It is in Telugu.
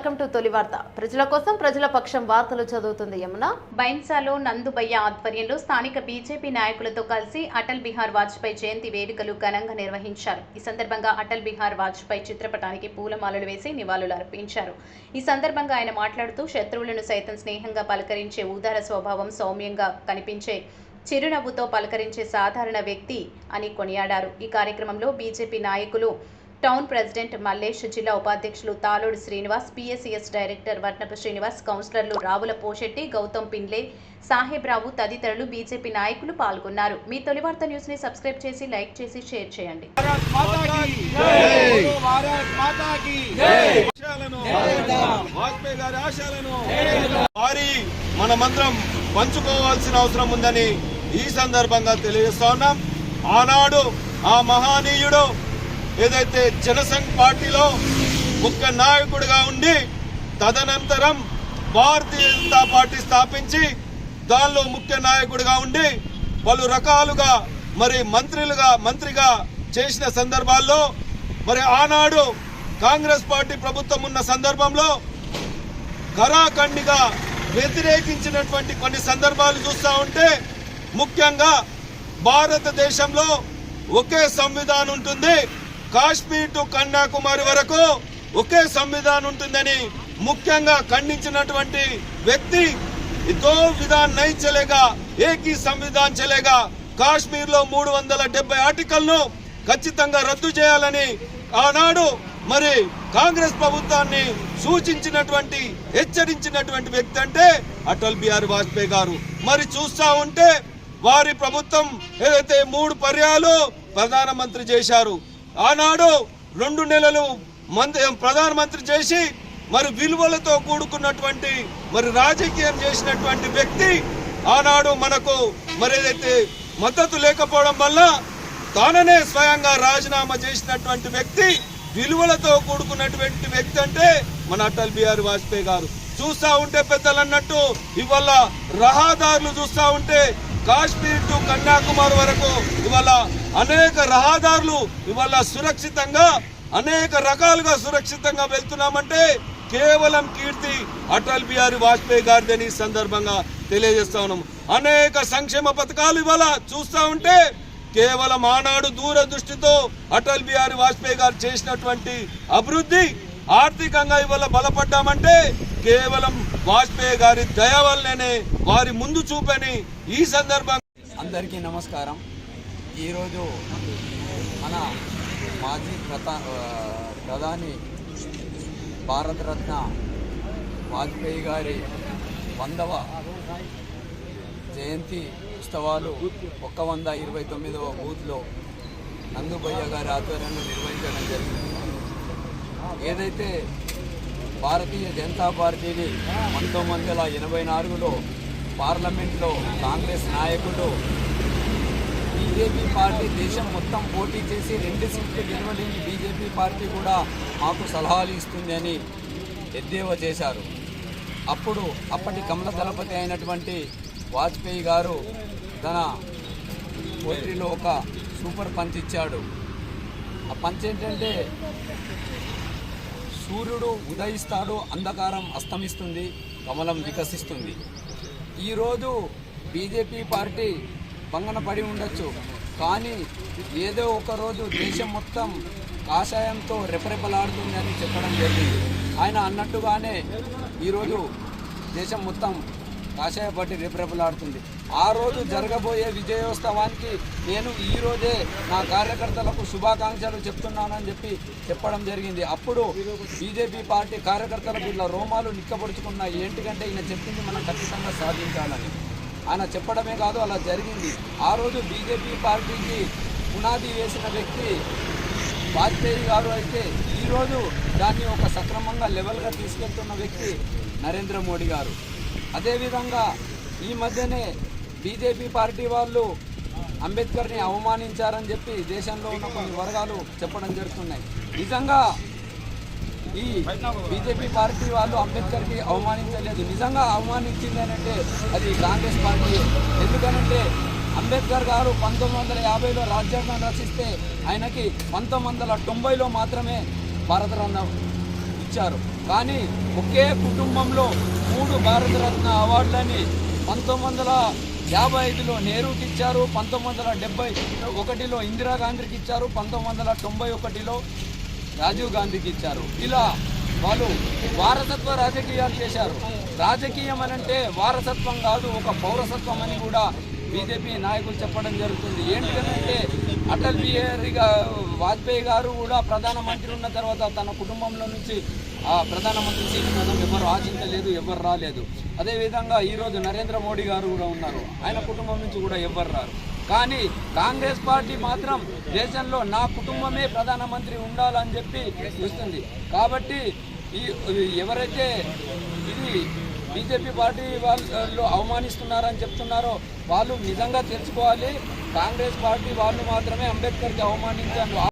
వెల్కమ్ టు తొలి వార్త. ప్రజల కోసం ప్రజల పక్షం వార్తలు చదువుతుంది యమున. బైన్సాలో నందుబయ్య ఆధ్వర్యంలో స్థానిక బీజేపీ నాయకులతో కలిసి అటల్ బిహార్ వాజ్పేయి జయంతి వేడుకలు ఘనంగా నిర్వహించారు. ఈ సందర్భంగా అటల్ బిహార్ వాజ్పేయి చిత్రపటానికి పూలమాలలు వేసి నివాళులు అర్పించారు. ఈ సందర్భంగా ఆయన మాట్లాడుతూ శత్రువులను సైతం స్నేహంగా పలకరించే ఉదార స్వభావం సౌమ్యంగా కనిపించే చిరునవ్వుతో పలకరించే సాధారణ వ్యక్తి అని కొనియాడారు. ఈ కార్యక్రమంలో బీజేపీ నాయకులు టౌన్ ప్రెసిడెంట్ మల్లేష్ జిల్లా ఉపాధ్యక్షులు తాలోడు Srinivas P S C S director వర్ణపు Srinivas కౌన్సిలర్లు రావుల పోషెట్టి గౌతమ్ పిండ్లే సాహెబ్ రావు తదితరులు బీజేపీ నాయకులు పాల్గొన్నారు. మీ తొలి వార్త న్యూస్ని సబ్స్క్రైబ్ చేసి లైక్ చేసి షేర్ చేయండి. వాజ్పేయి గారి ఆశయాలను వారి మనమందరం పంచుకోవాల్సిన అవసరం ఉందని ఈ సందర్భంగా తెలియజేస్తా ఉన్నాం. ఆనాడు ఆ మహానీయుడు ఏదైతే జనసంఘ్ పార్టీలో ముఖ్య నాయకుడిగా ఉండి తదనంతరం భారతీయ జనతా పార్టీ స్థాపించి దానిలో ముఖ్య నాయకుడిగా ఉండి పలు రకాలుగా మరి మంత్రులుగా మంత్రిగా చేసిన సందర్భాల్లో మరి ఆనాడు కాంగ్రెస్ పార్టీ ప్రభుత్వం ఉన్న సందర్భంలో కరాఖండిగా వ్యతిరేకించినటువంటి కొన్ని సందర్భాలు చూస్తూ ఉంటే ముఖ్యంగా భారతదేశంలో ఒకే సంవిధానం ఉంటుంది. కాశ్మీర్ టు కన్యాకుమారి వరకు ఒకే సంవిధానం ఉంటుందని ముఖ్యంగా ఖండించినటువంటి వ్యక్తి దో విధాన్ నై చలేగా ఏకీ సంవిధాన్ చలేగా కాశ్మీర్లో మూడు వందల డెబ్బై ఆర్టికల్ను ఖచ్చితంగా రద్దు చేయాలని ఆనాడు మరి కాంగ్రెస్ ప్రభుత్వాన్ని సూచించినటువంటి హెచ్చరించినటువంటి వ్యక్తి అంటే అటల్ బిహారీ వాజ్పేయి గారు. మరి చూస్తా ఉంటే వారి ప్రభుత్వం ఏదైతే మూడు పర్యాలు ప్రధానమంత్రి చేశారు ఆనాడు రెండు నెలలు మంత్రి ప్రధానమంత్రి చేసి మరి విలువలతో కూడుకున్నటువంటి మరి రాజకీయం చేసినటువంటి వ్యక్తి ఆనాడు మనకు మరి ఏదైతే మద్దతు లేకపోవడం వల్ల తాననే స్వయంగా రాజీనామా చేసినటువంటి వ్యక్తి విలువలతో కూడుకున్నటువంటి వ్యక్తి అంటే మన అటల్ బిహారీ వాజ్పేయి గారు. చూస్తా ఉంటే పెద్దలు అన్నట్టు ఇవాళ రహదారులు చూస్తా ఉంటే కాశ్మీర్ టు కన్యాకుమారి వరకు ఇవాళ అనేక రహదారులు ఇవాళ సురక్షితంగా అనేక రకాలుగా సురక్షితంగా వెళ్తున్నామంటే కేవలం కీర్తి అటల్ బిహారీ వాజ్పేయి గారిదని ఈ సందర్భంగా తెలియజేస్తా ఉన్నాం. అనేక సంక్షేమ పథకాలు ఇవాళ చూస్తా ఉంటే కేవలం ఆనాడు దూరదృష్టితో అటల్ బిహారీ వాజ్పేయి గారు చేసినటువంటి అభివృద్ధి ఆర్థికంగా ఇవాళ బలపడ్డామంటే కేవలం వాజ్పేయి గారి దయ వల్లనే వారి ముందు చూపని ఈ సందర్భంగా అందరికీ నమస్కారం. ఈరోజు మన మాజీ ప్రధాని భారతరత్న వాజ్పేయి గారి వందవ జయంతి ఉత్సవాలు ఒక్క వంద ఇరవై తొమ్మిదవ బూత్లో నందుబయ్య గారి ఆధ్వర్యంలో నిర్వహించడం జరిగింది. ఏదైతే భారతీయ జనతా పార్టీని పంతొమ్మిది వందల ఎనభై నాలుగులో పార్లమెంట్లో కాంగ్రెస్ నాయకుడు బీజేపీ పార్టీ దేశం మొత్తం పోటీ చేసి రెండు సీట్లు గెలవలేని బీజేపీ పార్టీ కూడా మాకు సలహాలు ఇస్తుంది అని ఎద్దేవా చేశారు. అప్పుడు అప్పటి కమల దళపతి అయినటువంటి వాజ్పేయి గారు తన పోటీలో ఒక సూపర్ పంచ్ ఇచ్చాడు. ఆ పంచ్ ఏంటంటే సూర్యుడు ఉదయిస్తాడు అంధకారం అస్తమిస్తుంది కమలం వికసిస్తుంది. ఈరోజు బీజేపీ పార్టీ భంగన పడి ఉండొచ్చు కానీ ఏదో ఒక రోజు దేశం మొత్తం కాషాయంతో రెపరెపలాడుతుందని చెప్పడం జరిగింది. ఆయన అన్నట్టుగానే ఈరోజు దేశం మొత్తం కాషాయ పార్టీ రెపరెపలాడుతుంది ఆ రోజు జరగబోయే విజయోత్సవానికి నేను ఈ రోజే నా కార్యకర్తలకు శుభాకాంక్షలు చెప్తున్నానని చెప్పి చెప్పడం జరిగింది. అప్పుడు బీజేపీ పార్టీ కార్యకర్తలకు ఇలా రోమాలు నిక్కబడుచుకున్న ఏంటికంటే ఈయన చెప్పింది మనం ఖచ్చితంగా సాధించాలని. ఆయన చెప్పడమే కాదు అలా జరిగింది. ఆ రోజు బీజేపీ పార్టీకి పునాది వేసిన వ్యక్తి వాజ్పేయి గారు అయితే ఈరోజు దాన్ని ఒక సక్రమంగా లెవెల్గా తీసుకెళ్తున్న వ్యక్తి నరేంద్ర మోడీ గారు. అదేవిధంగా ఈ మధ్యనే బీజేపీ పార్టీ వాళ్ళు అంబేద్కర్ని అవమానించారని చెప్పి దేశంలో ఉన్న కొన్ని వర్గాలు చెప్పడం జరుగుతున్నాయి. నిజంగా ఈ బీజేపీ పార్టీ వాళ్ళు అంబేద్కర్కి అవమానించలేదు. నిజంగా అవమానించింది అని అంటే అది కాంగ్రెస్ పార్టీ. ఎందుకనంటే అంబేద్కర్ గారు పంతొమ్మిది వందల యాభైలో రాజ్యాంగం రచిస్తే ఆయనకి పంతొమ్మిది వందల తొంభైలో మాత్రమే భారతరత్న ఇచ్చారు. కానీ ఒకే కుటుంబంలో మూడు భారతరత్న అవార్డులని పంతొమ్మిది వందల యాభై ఐదులో నెహ్రూకి ఇచ్చారు పంతొమ్మిది వందల డెబ్బై ఒకటిలో ఇందిరాగాంధీకి ఇచ్చారు పంతొమ్మిది వందల తొంభై ఒకటిలో రాజీవ్ గాంధీకి ఇచ్చారు. ఇలా వాళ్ళు వారసత్వ రాజకీయాలు చేశారు. రాజకీయం అనంటే వారసత్వం కాదు ఒక పౌరసత్వం అని కూడా బీజేపీ నాయకులు చెప్పడం జరుగుతుంది. ఏంటంటే అటల్ బిహారీ వాజ్పేయి గారు కూడా ప్రధానమంత్రి ఉన్న తర్వాత తన కుటుంబంలో నుంచి ఆ ప్రధానమంత్రి సీట్ కోసం ఎవరు ఆశించలేదు ఎవరు రాలేదు. అదేవిధంగా ఈరోజు నరేంద్ర మోడీ గారు కూడా ఉన్నారు. ఆయన కుటుంబం నుంచి కూడా ఎవరు రారు. కానీ కాంగ్రెస్ పార్టీ మాత్రం దేశంలో నా కుటుంబమే ప్రధానమంత్రి ఉండాలని చెప్పి చూస్తుంది. కాబట్టి ఈ ఎవరైతే ఇది బీజేపీ పార్టీ వాళ్ళు అవమానిస్తున్నారని చెప్తున్నారో వాళ్ళు నిజంగా తెలుసుకోవాలి. కాంగ్రెస్ పార్టీ వాళ్ళు మాత్రమే అంబేద్కర్కి అవమానించారు. ఆ